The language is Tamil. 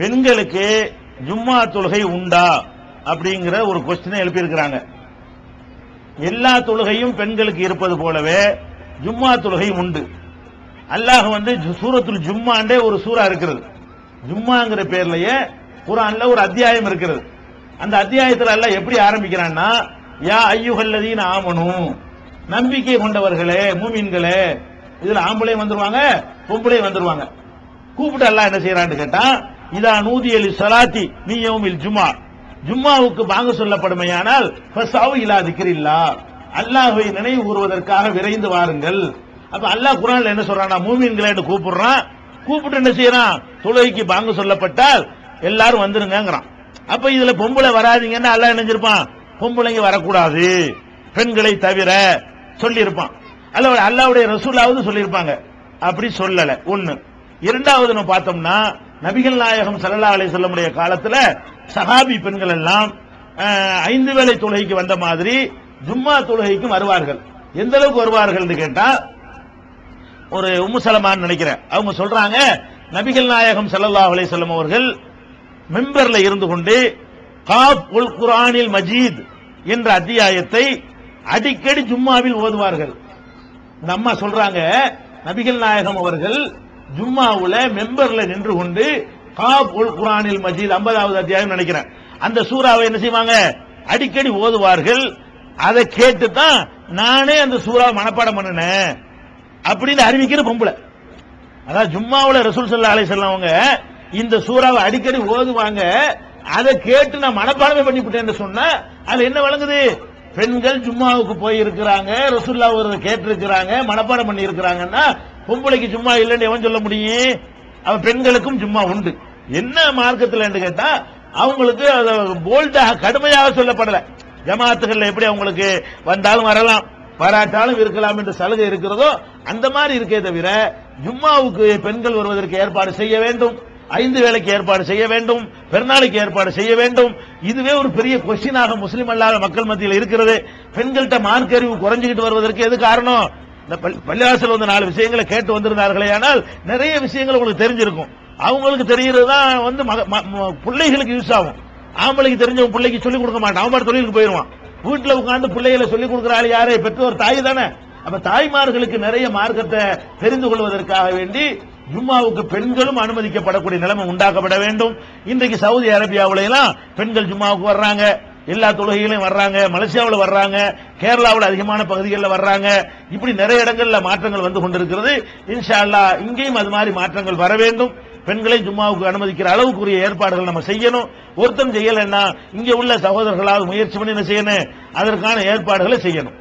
பெண்களுக்கு ஜும்மா தொழுகை உண்டா? அப்படிங்கிற ஒரு கொஸ்டினை எழுப்பியிருக்கிறாங்க. எல்லா தொழுகையும் பெண்களுக்கு இருப்பது போலவே ஜும்மா தொழுகை உண்டு. அல்லாஹ் வந்து சூரத்துல் ஜும்மாண்டே ஒரு சூறா இருக்கிறது. ஜும்மாங்கிற பேர்லயே குரான்ல ஒரு அத்தியாயம் இருக்கிறது. அந்த அத்தியாயத்துல எல்லாம் எப்படி ஆரம்பிக்கிறான்னா யா ஐயுகல்லதீன் ஆமனும் நம்பிக்கை கொண்டவர்களே மூமின்களே. இதுல ஆம்பளையும் வந்துருவாங்க பொம்பளையும் வந்துருவாங்க. கூப்பிட்டு அல்லாஹ் என்ன செய்யறான்னு கேட்டா இதா நூதியலி சலாத்தி நீயவுமில் ஜும்மா. ஜும்மாவுக்கு வாங்க சொல்லப்படுமையானால் ஃபசாவு இலா திக்ரில்லா. அல்லாஹ்வை நினைவு கூறுவதற்காக விரைந்து வாருங்கள். அப்ப அல்லாஹ் குரான்ல என்ன சொல்றானா மூமின்களை கூப்பிடுறான். கூப்பிட்டு என்ன செய்யறான்? தொழுகைக்கு பாங்க சொல்லப்பட்டால் எல்லாரும் வந்துருங்கிறான் அப்ப இதுல பொம்பளை வராதீங்கன்னு அல்லாஹ் நினைஞ்சிருப்பான் பொம்பளைங்க வரக்கூடாது. பெண்களை தவிர சொல்லியிருப்பான். அல்ல அல்லாவுடைய ரசூலாவது சொல்லியிருப்பாங்க. அப்படி சொல்லல. ஒண்ணு. இரண்டாவது நம்ம பார்த்தோம்னா நபிகள் நாயகம் சல்லா அலி சொல்லமுடைய காலத்துல சஹாபி பெண்கள் எல்லாம் அஹ், ஐந்து வேளை தொழுகைக்கு வந்த மாதிரி ஜும்மா தொழுகைக்கும் வருவார்கள். எந்த அளவுக்கு வருவார்கள் கேட்டா ஒரு உம்முசலமான்னு நினைக்கிறேன். அவங்க சொல்றாங்க நபிகள் நாயகம் சல்லா அலி சொல்லம் அவர்கள் மெம்பர்ல இருந்து கொண்டு காப் உல் குரானில் மஜீத் என்ற அத்தியாயத்தை அடிக்கடி ஜும்மாவில் ஓதுவார்கள். நம்ம சொல்றாங்க நபிகள் நாயகம் அவர்கள் ஜும்மாவுல மெம்பர்ல நின்று கொண்டு காப் உல் குரானில் மஜீத் 50வது அத்தியாயம் நினைக்கிறேன். அந்த சூறாவை என்ன செய்வாங்க? அடிக்கடி ஓதுவார்கள். அதை கேட்டு தான் நானே அந்த சூறாவை மனப்பாடம் பண்ணினேன். அப்படின்னு அறிவிக்கிற பொம்பளை. அதான் ஜும்மாவுல ரசூல் சல்லா அலை வஸல்லம் அவங்க இந்த சூறாவை அடிக்கடி ஓதுவாங்க. அதை கேட்டு நான் மனப்பாடமே பண்ணிவிட்டேன் சொன்னா அதுல என்ன வழங்குது பெண்கள் ஜும்மாவுக்கு போய் இருக்கிறாங்க ரசுல்லா ஒரு கேட்டிருக்கிறாங்க மனப்பாடம் பண்ணி இருக்கிறாங்கன்னா பொம்பளைக்கு சும்மா இல்லைன்னு எவன் சொல்ல முடியும்? அவன் பெண்களுக்கும் சும்மா உண்டு. என்ன மார்க்கத்தில் கேட்டா அவங்களுக்கு போல்டாக கடுமையாக சொல்லப்படல. ஜமாத்துகள்ல எப்படி அவங்களுக்கு வந்தாலும் வரலாம் வராட்டாலும் இருக்கலாம் என்ற சலுகை இருக்கிறதோ அந்த மாதிரி இருக்கே தவிர ஜும்மாவுக்கு பெண்கள் வருவதற்கு ஏற்பாடு செய்ய வேண்டும். ஐந்து வேலைக்கு ஏற்பாடு செய்ய வேண்டும். பெருநாளைக்கு ஏற்பாடு செய்ய வேண்டும். இதுவே ஒரு பெரிய கொஸ்டினாக முஸ்லிம் அல்லாத மக்கள் மத்தியில் இருக்கிறது. பெண்கள்கிட்ட மார்க் அறிவு குறைஞ்சுக்கிட்டு வருவதற்கு எது காரணம்? இந்த பள்ளி- பள்ளிவாசல் வந்து நாலு விஷயங்களை கேட்டு வந்திருந்தார்களே ஆனால் நிறைய விஷயங்கள் உங்களுக்கு தெரிஞ்சிருக்கும். அவங்களுக்கு தெரிகிறது தான் வந்து மக- ம- பிள்ளைகளுக்கு யூஸ் ஆகும். ஆம்பளைக்கு தெரிஞ்சவன் பிள்ளைக்கு சொல்லிக் கொடுக்க மாட்டான். அவன் தொழிலுக்கு போயிருவான் வீட்டில் உட்காந்து பிள்ளைகளை சொல்லிக் கொடுக்குறாள் யாரே? பெற்றோர் தாய் தானே. அப்ப தாய்மார்களுக்கு நிறைய மார்க்கத்தை தெரிந்து கொள்வதற்காக வேண்டி ஜும்மாவுக்கு பெண்களும் அனுமதிக்கப்படக்கூடிய நிலைமை உண்டாக்கப்பட வேண்டும். இன்றைக்கு சவுதி அரேபியாவுல எல்லாம் பெண்கள் ஜும்மாவுக்கு வர்றாங்க. எல்லா தொழுகைகளையும் வர்றாங்க மலேசியாவில் வர்றாங்க கேரளாவில் அதிகமான பகுதிகளில் வர்றாங்க. இப்படி நிறைய இடங்களில் மாற்றங்கள் வந்து கொண்டிருக்கிறது. இன்ஷா அல்லாஹ் இங்கேயும் அது மாதிரி மாற்றங்கள் வர வேண்டும். பெண்களை ஜும்மாவுக்கு அனுமதிக்கிற அளவுக்குரிய ஏற்பாடுகள் நம்ம செய்யணும். ஒருத்தன் செய்யலைன்னா இங்கே உள்ள சகோதரர்களாவது முயற்சி பண்ணி என்ன செய்யணும்? அதற்கான ஏற்பாடுகளை செய்யணும்.